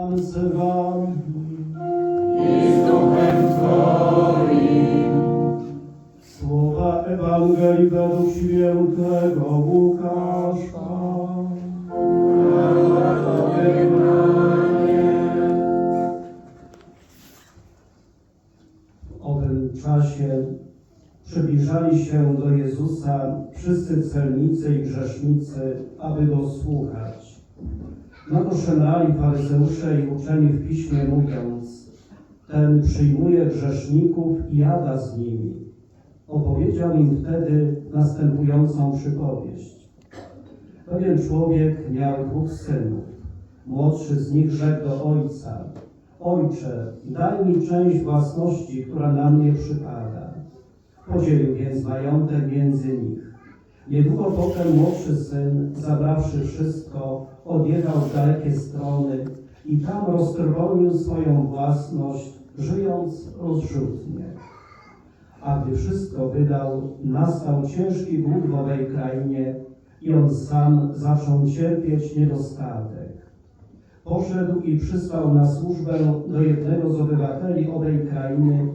Pan z wami. Słowa Ewangelii według świętego Łukasza. W owym czasie przybliżali się do Jezusa wszyscy celnicy i grzesznicy, aby go słuchać. No to faryzeusze i uczeni w piśmie, mówiąc, ten przyjmuje grzeszników i jada z nimi. Opowiedział im wtedy następującą przypowieść. Pewien człowiek miał dwóch synów. Młodszy z nich rzekł do ojca, Ojcze, daj mi część własności, która na mnie przypada. Podzielił więc majątek między nich. Niedługo potem młodszy syn, zabrawszy wszystko, odjechał w dalekie strony i tam roztrwonił swoją własność, żyjąc rozrzutnie. A gdy wszystko wydał, nastał ciężki głód w owej krainie i on sam zaczął cierpieć niedostatek. Poszedł i przysłał na służbę do jednego z obywateli owej krainy,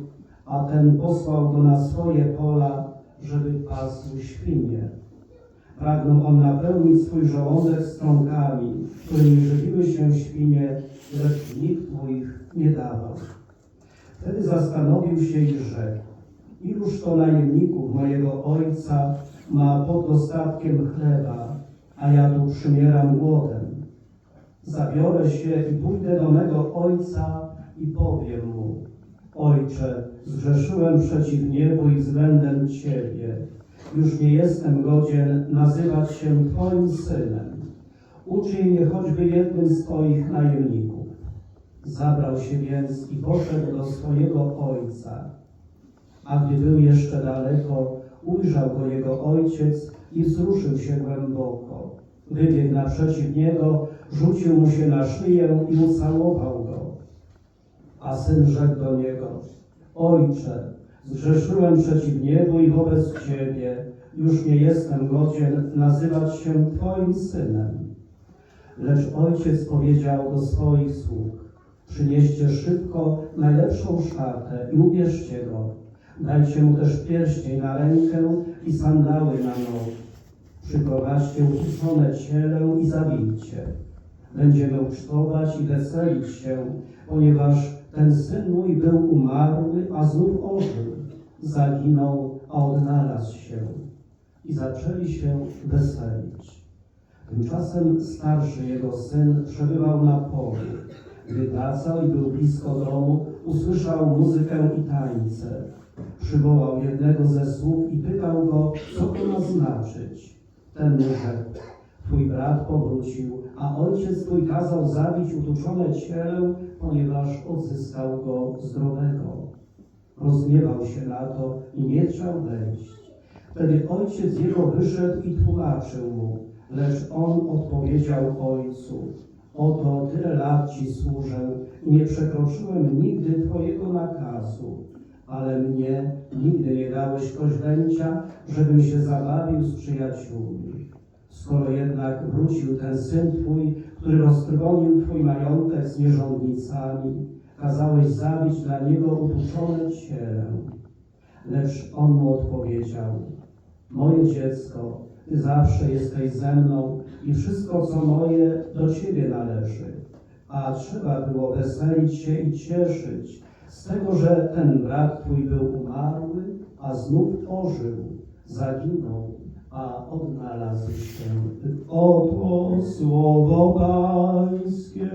a ten posłał go na swoje pola, żeby pasł świnie. Pragnął on napełnić swój żołądek strąkami, którymi żywiły się świnie, lecz nikt mu ich nie dawał. Wtedy zastanowił się i rzekł, iluż to najemników mojego ojca ma pod dostatkiem chleba, a ja tu przymieram głodem. Zabiorę się i pójdę do mego ojca i powiem mu, Ojcze, zgrzeszyłem przeciw niebu i względem Ciebie. Już nie jestem godzien nazywać się Twoim synem. Uczyń mnie choćby jednym z Twoich najemników. Zabrał się więc i poszedł do swojego ojca. A gdy był jeszcze daleko, ujrzał go jego ojciec i wzruszył się głęboko. Wybiegł naprzeciw niego, rzucił mu się na szyję i ucałował go. A syn rzekł do niego, Ojcze, zgrzeszyłem przeciw niebu i wobec Ciebie, już nie jestem godzien nazywać się Twoim synem. Lecz ojciec powiedział do swoich sług, przynieście szybko najlepszą szatę i ubierzcie go. Dajcie mu też pierścień na rękę i sandały na nogi. Przyprowadźcie utusone ciele i zabijcie. Będziemy ucztować i weselić się, ponieważ ten syn mój był umarły, a znów ożył. Zaginął, a odnalazł się. I zaczęli się weselić. Tymczasem starszy jego syn przebywał na polu. Gdy wracał i był blisko domu, usłyszał muzykę i tańce. Przywołał jednego ze sług i pytał go, co to ma znaczyć. Ten mu rzekł, twój brat powrócił, a ojciec twój kazał zabić utuczone ciele, ponieważ odzyskał go zdrowego. Rozgniewał się na to i nie chciał wejść. Wtedy ojciec jego wyszedł i tłumaczył mu, lecz on odpowiedział ojcu, oto tyle lat ci służę i nie przekroczyłem nigdy twojego nakazu, ale mnie nigdy nie dałeś koźlęcia, żebym się zabawił z przyjaciółmi. Skoro jednak wrócił ten syn twój, który roztrwonił twój majątek z nierządnicami, kazałeś zabić dla niego utuczone ciele. Lecz on mu odpowiedział, moje dziecko, ty zawsze jesteś ze mną i wszystko, co moje, do ciebie należy. A trzeba było weselić się i cieszyć z tego, że ten brat twój był umarły, a znów ożył, zaginął, a odnalazł się. Oto słowo Pańskie.